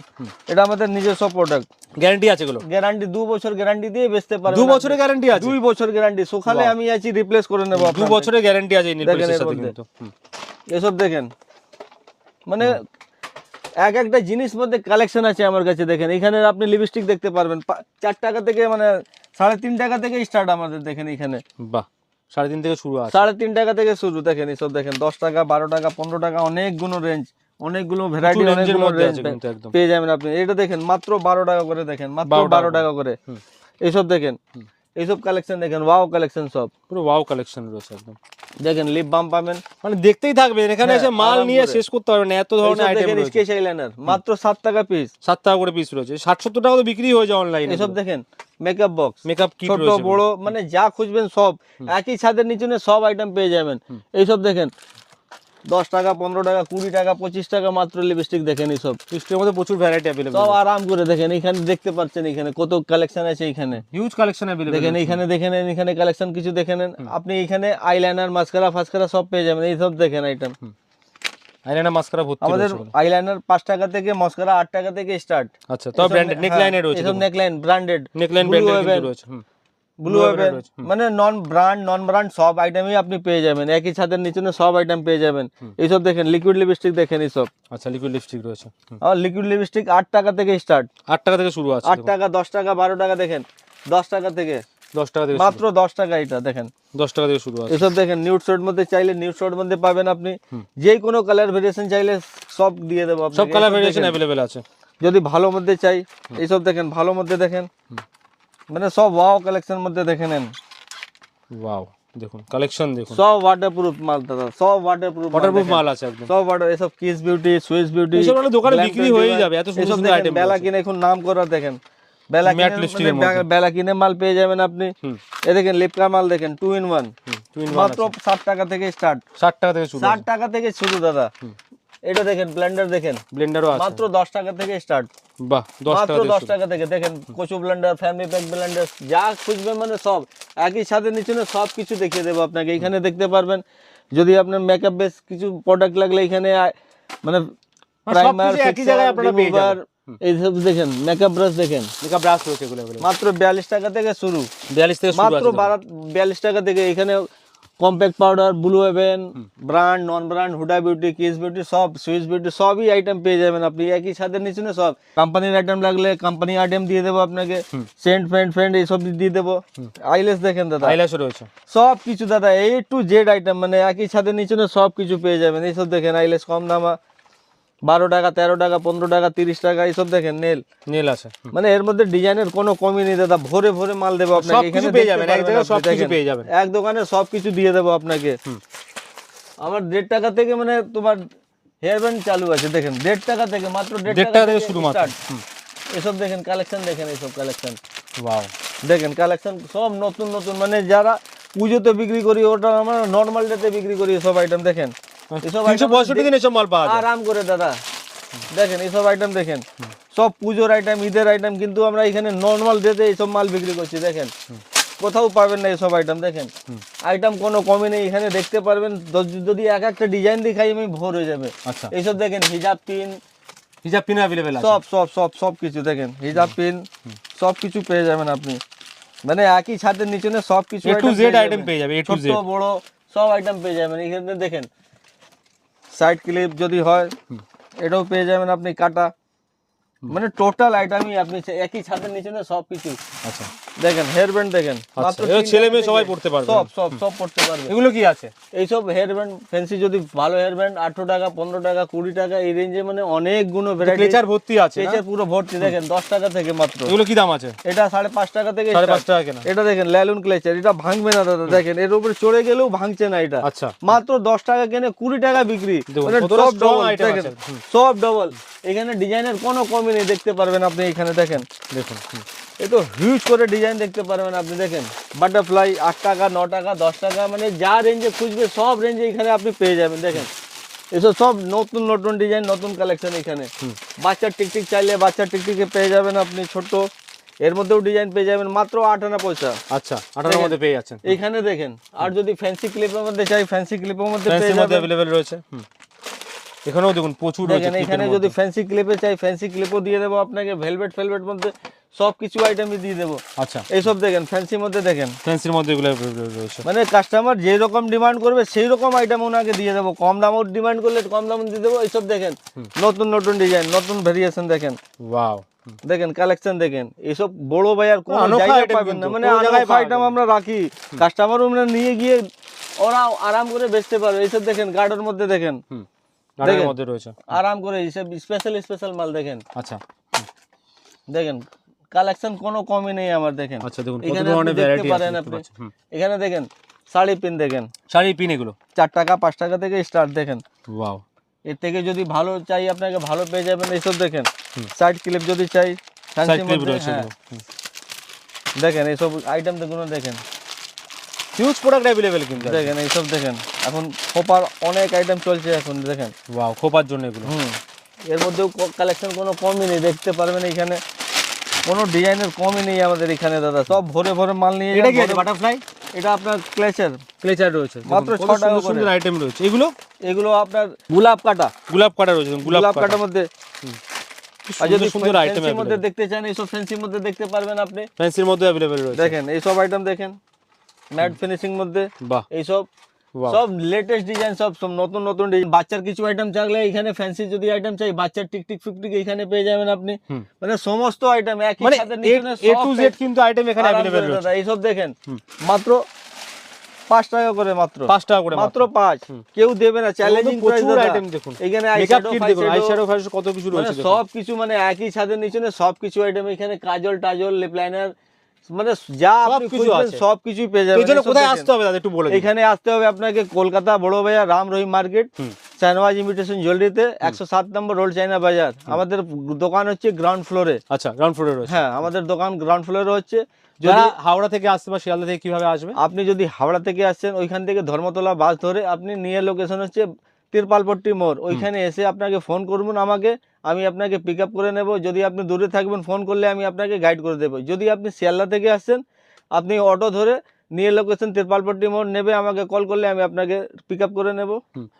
এটা আমাদের নিজস্ব প্রোডাক্ট গ্যারান্টি আছে এগুলো? গ্যারান্টি দু বছর গ্যারান্টি দিয়ে বেচতে পারবেন দু বছরের গ্যারান্টি আছে? দুই বছর গ্যারান্টি সকালে আমি আছি রিপ্লেস করে নেব দু। বছরের গ্যারান্টি আছে। এসব দেখেন। মানে এক একটা জিনিস মধ্যে কালেকশন আছে আমার কাছে দেখেন। এখানে আপনি লিপস্টিক দেখতে পারবেন। চার টাকা থেকে মানে সাড়ে তিন টাকা থেকে স্টার্ট আমাদের দেখেন এখানে। বাহ সাড়ে তিন থেকে শুরু সাড়ে তিন টাকা থেকে শুরু দেখেন এসব দেখেন। দশ টাকা বারো টাকা পনেরো টাকা অনেকগুলো রেঞ্জ অনেকগুলো ভ্যারাইটি অনেকগুলো রেঞ্জ। পেয়ে যাবেন আপনি। এটা দেখেন মাত্র বারো টাকা করে দেখেন। মাত্র বারো টাকা করে। এইসব দেখেন। এইসব কালেকশন দেখেন ওয়াও কালেকশন সব। পুরো ওয়াও কালেকশন রয়েছে একদম। দেখেন লিপ বাম পাবেন। মানে দেখতেই থাকবেন এখানে হ্যাঁ, এসে মাল নিয়ে শেষ করতে পারবেন এত ধরনের আইটেম রয়েছে। স্কেচ আইলাইনার মাত্র সাত টাকা পিস সাত টাকা করে পিস রয়েছে। ষাট সত্তর টাকা তো বিক্রি হয়ে যায় অনলাইনে এসব দেখেন মেকআপ বক্স মেকআপ কিট ছোট বড় মানে যা খুঁজবেন সব। একই ছাদের নিচে সব আইটেম পেয়ে যাবেন। এইসব দেখেন দশ টাকা পনেরো টাকা কুড়ি টাকা পঁচিশ টাকা মাত্র লিপস্টিক দেখেন এইসব লিস্টের মধ্যে প্রচুর ভ্যারাইটি অ্যাভেলেবল সব আরাম করে দেখেন এখানে দেখতে পাচ্ছেন এখানে কত কালেকশন আছে এখানে হিউজ কালেকশন অ্যাভেলেবল দেখেন এখানে দেখে নেন এখানে কালেকশন কিছু দেখে নেন। আপনি এখানে আইলাইনার মাস্কারা ফাস্কারা সব পেয়ে যাবেন এইসব দেখেন আইটেম আইলাইনার মাস্কারা ভর্তি আমাদের আইলাইনার পাঁচ টাকা থেকে মস্কারা আট টাকা থেকে স্টার্ট আচ্ছা ব্র্যান্ডেড নেকলাইনে রয়েছে এসব নেকলাইন ব্র্যান্ডেড নেকলাইন ব্র্যান্ডেড রয়েছে হুম। ব্লু মানে নন ব্র্যান্ড নন ব্র্যান্ড সব আইটেমই আপনি পেয়ে যাবেন। একই ছাদের নিচে সব আইটেম পেয়ে যাবেন। এইসব দেখেন লিকুইড লিপস্টিক দেখেন এইসব। আচ্ছা লিকুইড লিপস্টিক রয়েছে আর লিকুইড লিপস্টিক আট টাকা থেকে স্টার্ট আট টাকা থেকে শুরু আছে আট টাকা দশ টাকা বারো টাকা দেখেন দশ টাকা থেকে। দশ টাকা থেকে মাত্র দশ টাকা এটা দেখেন। দশ টাকা থেকে শুরু এসব দেখেন নিউড শর্ট মধ্যে চাইলে নিউড শর্ট মধ্যে পাবেন আপনি। যে কোনো কালার ভেরিয়েশন চাইলে সব দিয়ে দেবো সব কালার ভেরিয়েশন অ্যাভেলেবেল আছে। যদি ভালো মধ্যে চাই এইসব দেখেন ভালো মধ্যে দেখেন। মানে সব ওয়াও কালেকশন মধ্যে দেখে নেন। ওয়াও দেখুন কালেকশন দেখুন। সব ওয়াটারপ্রুফ মাল দাদা সব ওয়াটারপ্রুফ ওয়াটারপ্রুফ মাল আছে একদম। সব ওয়াটার এসব কিস বিউটি সুইস বিউটি এসব মানে দোকানে বিক্রি হয়েই যাবে, এত সুন্দর সুন্দর item বেলা কিনে এখন নাম করা দেখেন। বেলা কিনে মানে বেলা কিনে মাল পেয়ে যাবেন আপনি। এ দেখেন লিপকা মাল দেখেন two in one two in মাত্র ষাট টাকা থেকে স্টার্ট ষাট টাকা থেকে শুরু ষাট টাকা থেকে শুরু দাদা। এটা দেখেন ব্লেন্ডার দেখেন। ব্লেন্ডারও আছে। মাত্র দশ টাকা থেকে স্টার্ট বাহ দশ মাত্র টাকা থেকে দশ শুরু। টাকা থেকে। দেখেন কচু ব্লেন্ডার ফ্যামিলি প্যাক ব্লেন্ডার যা খুঁজবেন মানে সব। একই সাথে নিচে সব কিছু দেখিয়ে দেবো আপনাকে। এখানে দেখতে পারবেন যদি আপনার মেকআপ বেস কিছু প্রোডাক্ট লাগলে এখানে মানে মানে প্রাইমার সবকিছু একই জায়গায় আপনারা পেয়ে যাবেন। এইসব দেখেন মেকআপ ব্রাশ দেখেন। মেকআপ ব্রাশ রয়েছে এগুলো মাত্র বিয়াল্লিশ টাকা থেকে শুরু। বিয়াল্লিশ থেকে শুরু মাত্র আছে বারো বিয়াল্লিশ টাকা থেকে এখানে compact powder blue heaven brand non brand Huda beauty kiss beauty সব সুইস বিউটি সবই আইটেম পেয়ে যাবেন আপনি। একই ছাদের নিচে না সব। কোম্পানির আইটেম লাগলে কোম্পানি আইটেম দিয়ে দেবো আপনাকে। সেন্ট ফ্রেন্ড ফ্রেন্ড এইসব দিয়ে দেবো। আইলেস দেখেন দাদা। আইলেস রয়েছে। সব কিছু দাদা এ টু জেড আইটেম মানে একই ছাদের নিচে না সব কিছু পেয়ে যাবেন। এইসব দেখেন আইলেস কম দামা। বারো টাকা তেরো টাকা পনেরো টাকা তিরিশ টাকা এইসব দেখেন নেল। নেল আছে। মানে এর মধ্যে ডিজাইনের কোনো কমই নেই দাদা ভরে ভরে মাল দেবো আপনাকে। এখানে পেয়ে যাবেন, এক পারবেন জায়গায় আপনি, সবকিছু পেয়ে যাবেন। এক দোকানে সব কিছু দিয়ে দেবো আপনাকে। আমার দেড় টাকা থেকে মানে তোমার হেয়ার ব্যান্ড চালু আছে দেখেন দেড় টাকা থেকে মাত্র দেড় টাকা থেকে শুরু এসব দেখেন কালেকশন দেখেন এইসব কালেকশন। ওয়াও। দেখেন কালেকশন সব নতুন নতুন মানে যারা পুজোতে বিক্রি করি ওটা আমরা নর্মাল ডেতে বিক্রি করি এসব আইটেম দেখেন। তিনশো পঁয়ষট্টি দিন এসব মাল পাওয়া আরাম করে দাদা। দেখেন এইসব আইটেম দেখেন। সব পুজোর আইটেম ঈদের আইটেম কিন্তু আমরা এখানে নর্মাল ডেতে এইসব মাল বিক্রি করছি দেখেন। কোথাও পাবেন না এইসব আইটেম দেখেন। আইটেম কোনো কমে নেই এখানে দেখতে পারবেন যদি এক একটা ডিজাইন দেখাই আমি ভোর হয়ে যাবে। আচ্ছা। এইসব দেখেন হিজাব পিন হিজাব পিন অ্যাভেলেবেল সব সব সব সব কিছু দেখেন হিজাব পিন সব কিছু পেয়ে যাবেন আপনি। মানে একই ছাদের নিচে সব কিছু Z পেয়ে যাবেন। যাবে, বড় সব আইটেম পেয়ে যাবেন। এখানে দেখেন সাইড ক্লিপ যদি হয় এটাও পেয়ে যাবেন আপনি কাটা মানে টোটাল আইটেমই আপনি সে- একই ছাদের নিচে না সব কিছু আচ্ছা দেখেন হেয়ার ব্যান্ড দেখেন মাত্র ছেলে মেয়ে সবাই পড়তে পারবে। সব সব সব পড়তে পারবে। এগুলো কি আছে? হেয়ার ব্যান্ড ফ্যান্সি যদি ভালো হেয়ার ব্যান্ড আঠারো টাকা পনেরো টাকা কুড়ি টাকা এই রেঞ্জে মানে অনেক গুণ ভ্যারাইটি ক্লেচার ভর্তি আছে? পুরো ভর্তি দেখেন দশ টাকা থেকে মাত্র। এগুলো কি দাম আছে? এটা সাড়ে পাঁচ টাকা থেকে সাড়ে start। পাঁচ টাকা কেনা। এটা দেখেন ল্যালুন ক্লেচার এটা ভাঙবে না দাদা দেখেন এর উপরে চড়ে গেলেও ভাঙছে না এটা। আচ্ছা। মাত্র দশ টাকা কেনে কুড়ি টাকা বিক্রি। মানে সব ডবল দেখেন সব ডবল এখানে ডিজাইনের কোনো কমই নেই দেখতে পারবেন আপনি এখানে দেখেন। দেখুন। এ তো হিউজ করে ডিজাইন দেখতে পারবেন আপনি দেখেন। বাটারফ্লাই আট টাকা ন টাকা দশ টাকা মানে যা রেঞ্জে খুঁজবে সব রেঞ্জে এখানে আপনি পেয়ে যাবেন দেখেন। এসব সব নতুন নতুন ডিজাইন নতুন কালেকশন এখানে। বাচ্চার টিকটিক চাইলে বাচ্চার টিকটিকে পেয়ে যাবেন আপনি ছোট। এর মধ্যেও ডিজাইন পেয়ে যাবেন মাত্র আট আনা পয়সা। আচ্ছা আঠারোর মধ্যে পেয়ে যাচ্ছেন। এখানে দেখেন আর যদি ফ্যান্সি ক্লিপের মধ্যে চাই ফ্যান্সি ক্লিপের মধ্যে পেয়ে মধ্যে যাবেন। অ্যাভেলেবেল রয়েছে। এখানেও দেখুন প্রচুর রয়েছে এখানে যদি ফ্যান্সি ক্লিপে চাই ফ্যান্সি ক্লিপও দিয়ে দেবো আপনাকে ভেলভেট ফেলভেট মধ্যে সব কিছু আইটেমই দিয়ে দেবো। আচ্ছা। এইসব দেখেন ফ্যান্সির মধ্যে দেখেন। ফ্যান্সির মধ্যে এগুলো রয়েছে। মানে কাস্টমার যে রকম ডিমান্ড করবে সেই রকম আইটেম ওনাকে দিয়ে দেবো। কম দামও ডিমান্ড করলে কম দামও দিয়ে দেবো। এইসব দেখেন নতুন নতুন ডিজাইন নতুন ভেরিয়েশন দেখেন। ওয়াও দেখেন কালেকশন দেখেন। এইসব বড় বাজার কোনো জায়গায় পাবেন না। মানে অনোখা আইটেম আমরা রাখি। কাস্টমার আমরা নিয়ে গিয়ে ওরা আরাম করে বেচতে পারবে। এইসব দেখেন গার্ডের মধ্যে দেখেন। দেখেন। মধ্যে রয়েছে। আরাম করে এইসব স্পেশাল স্পেশাল মাল দেখেন। আচ্ছা। দেখেন কালেকশন কোনো কমই নেই আমার দেখেন। আচ্ছা দেখুন কত ধরনের ভ্যারাইটি আছে। এখানে দেখেন শাড়ি পিন দেখেন। শাড়ি পিন এগুলো? চার টাকা পাঁচ টাকা থেকে স্টার্ট দেখেন। ওয়াও এর থেকে যদি ভালো চাই আপনাকে ভালো পেয়ে যাবেন এইসব দেখেন। সাইড ক্লিপ যদি চাই সাইড ক্লিপ রয়েছে হ্যাঁ। দেখেন এইসব আইটেমগুলো দেখেন। হিউজ প্রোডাক্ট অ্যাভেলেবেল কিন্তু দেখেন এইসব দেখেন। এখন খোপার অনেক আইটেম চলছে এখন দেখেন। ওয়াও খোপার জন্য এগুলো। হুম। এর মধ্যেও কালেকশন কোনো কমই নেই দেখতে পারবেন এখানে। কোনো ডিজাইনের কমই নেই আমাদের এখানে দাদা। সব ভরে ভরে মাল নিয়ে এটা কি আছে বাটারফ্লাই এটা আপনার ক্লেচার ক্লেচার রয়েছে মাত্র দেখুন, ছ কত টাকা সুন্দর আইটেম রয়েছে। এগুলো? এগুলো আপনার গোলাপ কাটা। গোলাপ কাটা রয়েছে গোলাপ কাটার মধ্যে। আর যদি সুন্দর আইটেম ফ্যান্সির মধ্যে দেখতে চান এইসব ফ্যান্সির মধ্যে দেখতে পারবেন আপনি। ফ্যান্সির মধ্যে অ্যাভেলেবেল রয়েছে। দেখেন এইসব আইটেম দেখেন। ম্যাট ফিনিশিং মধ্যে বাহ। এইসব. সব লেটেস্ট ডিজাইন সব সব নতুন নতুন ডিজাইন বাচ্চার কিছু আইটেম চাইলে এখানে ফ্যান্সি যদি আইটেম চাই বাচ্চার টিকটিক ফিকটিক এখানে পেয়ে যাবেন আপনি। মানে সমস্ত আইটেম একই মানে সাথে এ টু জেড কিন্তু আইটেম এখানে অ্যাভেলেবেল রয়েছে। এইসব দেখেন। মাত্র পাঁচ টাকা করে মাত্র। পাঁচ টাকা করে মাত্র পাঁচ। কেউ দেবে না চ্যালেঞ্জিং প্রচুর আইটেম দেখুন। এখানে আইশ্যাডো ফাইশ্যাডো কত কিছু মানে রয়েছে দেখুন। সব কিছু মানে একই ছাদের নিচে সব কিছু আইটেম এখানে কাজল টাজল লিপ লাইনার মানে যা আপনি সবকিছু খুঁজবেন সব কিছুই পেয়ে যাবেন। কোথায় আসতে হবে দাদা একটু বলে এখানে আসতে হবে আপনাকে কলকাতা বড় বাজার রাম রহিম মার্কেট। শাহনওয়াজ ইমিটেশন জুয়েলারিতে একশো সাত নম্বর রোড চাইনা বাজার আমাদের দোকান হচ্ছে গ্রাউন্ড ফ্লোরে আচ্ছা গ্রাউন্ড ফ্লোরে হ্যাঁ আমাদের দোকান গ্রাউন্ড ফ্লোরে হচ্ছে যারা হাওড়া থেকে আসতে বা শিয়ালদা থেকে কীভাবে আসবে? আপনি যদি হাওড়া থেকে আসছেন ওইখান থেকে ধর্মতলা বাস ধরে আপনি নিয়ে লোকেশন হচ্ছে তিরপালপট্টি মোড়। ওইখানে এসে আপনাকে ফোন করবেন আমাকে আমি আপনাকে পিক আপ করে নেব। যদি আপনি দূরে থাকবেন ফোন করলে আমি আপনাকে গাইড করে দেবো। যদি আপনি শিয়ালদা থেকে আসছেন আপনি অটো ধরে নিয়ে লোকেশন তিরপালপট্টি মোড় নেবে আমাকে কল করলে আমি আপনাকে পিক আপ করে নেব।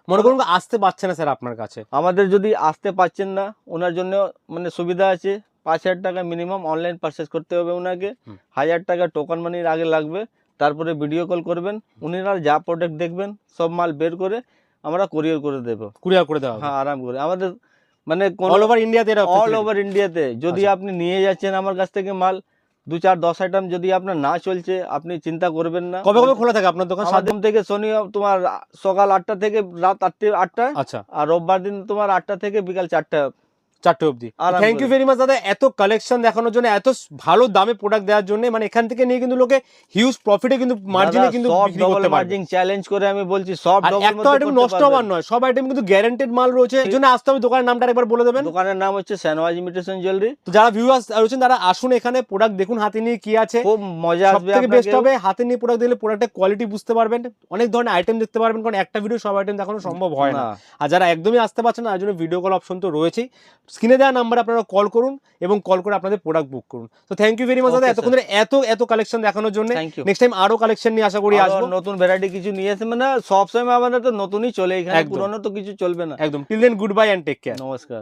মনে করুন আসতে পারছে না স্যার আপনার কাছে। আমাদের যদি আসতে পাচ্ছেন না ওনার জন্য মানে সুবিধা আছে। পাঁচ হাজার টাকা মিনিমাম অনলাইন পারচেস করতে হবে ওনাকে। হাজার টাকা টোকন মানির আগে লাগবে। তারপরে ভিডিও কল করবেন। উনিরা যা প্রোডাক্ট দেখবেন সব মাল বের করে আমরা কোরিয়ার করে দেবো। কুরিয়ার করে দেওয়া হ্যাঁ আরাম করে। আমাদের মানে অল ওভার ইন্ডিয়াতে অল ওভার ইন্ডিয়াতে যদি আচ্ছা। আপনি নিয়ে যাচ্ছেন আমার কাছ থেকে মাল দু চার দশ আইটেম যদি আপনার না চলছে আপনি চিন্তা করবেন না। কবে কবে খোলা থাকে আপনার দোকান? সাত দিন? থেকে শনি তোমার সকাল আটটা থেকে রাত আটটা আটটা আচ্ছা। আর রোববার দিন তোমার আটটা থেকে বিকাল চারটা চারটে অবধি। Thank you. ভেরি মাচ দাদা। এত কালেকশন দেখানোর জন্য এত ভালো দামে প্রোডাক্ট দেওয়ার জন্য মানে এখান থেকে নিয়ে কিন্তু লোকে হিউজ প্রফিটে কিন্তু মার্জিনে কিন্তু বিক্রি করতে পারবে। মার্জিন চ্যালেঞ্জ করে আমি বলছি সব একটা আইটেম নষ্ট হওয়ার নয় সব আইটেম কিন্তু গ্যারান্টেড মাল রয়েছে। এই জন্য আসতে হবে দোকানের নামটা একবার বলে দেবেন। দোকানের নাম হচ্ছে স্যানওয়াজ ইমিটেশন জুয়েলারি তো যারা ভিউয়ার্স রয়েছেন তারা আসুন এখানে প্রোডাক্ট দেখুন হাতে নিয়ে কি আছে। খুব মজা আসবে থেকে বেস্ট হবে হাতে নিয়ে প্রোডাক্ট দিলে প্রোডাক্টের কোয়ালিটি বুঝতে পারবেন। অনেক ধরনের আইটেম দেখতে পারবেন কারণ একটা ভিডিও সব আইটেম দেখানো সম্ভব হয় না। না। আর যারা একদমই আসতে পারছেন না তার জন্য ভিডিও কল অপশন তো রয়েছেই। স্ক্রিনে দেওয়া নাম্বারে আপনারা কল করুন এবং কল করে আপনাদের প্রোডাক্ট বুক করুন। তো থ্যাংক ইউ ভেরি মাচ দাদা। এতক্ষণ ধরে এত এত কালেকশন দেখানোর জন্য নেক্সট টাইম আরও কালেকশন নিয়ে আশা করি আসব। নতুন ভ্যারাইটি কিছু নিয়ে এসে মানে সব সময় আমাদের তো নতুনই চলে এখানে। পুরনো তো কিছু চলবে না। একদম। Till then good bye and take care নমস্কার।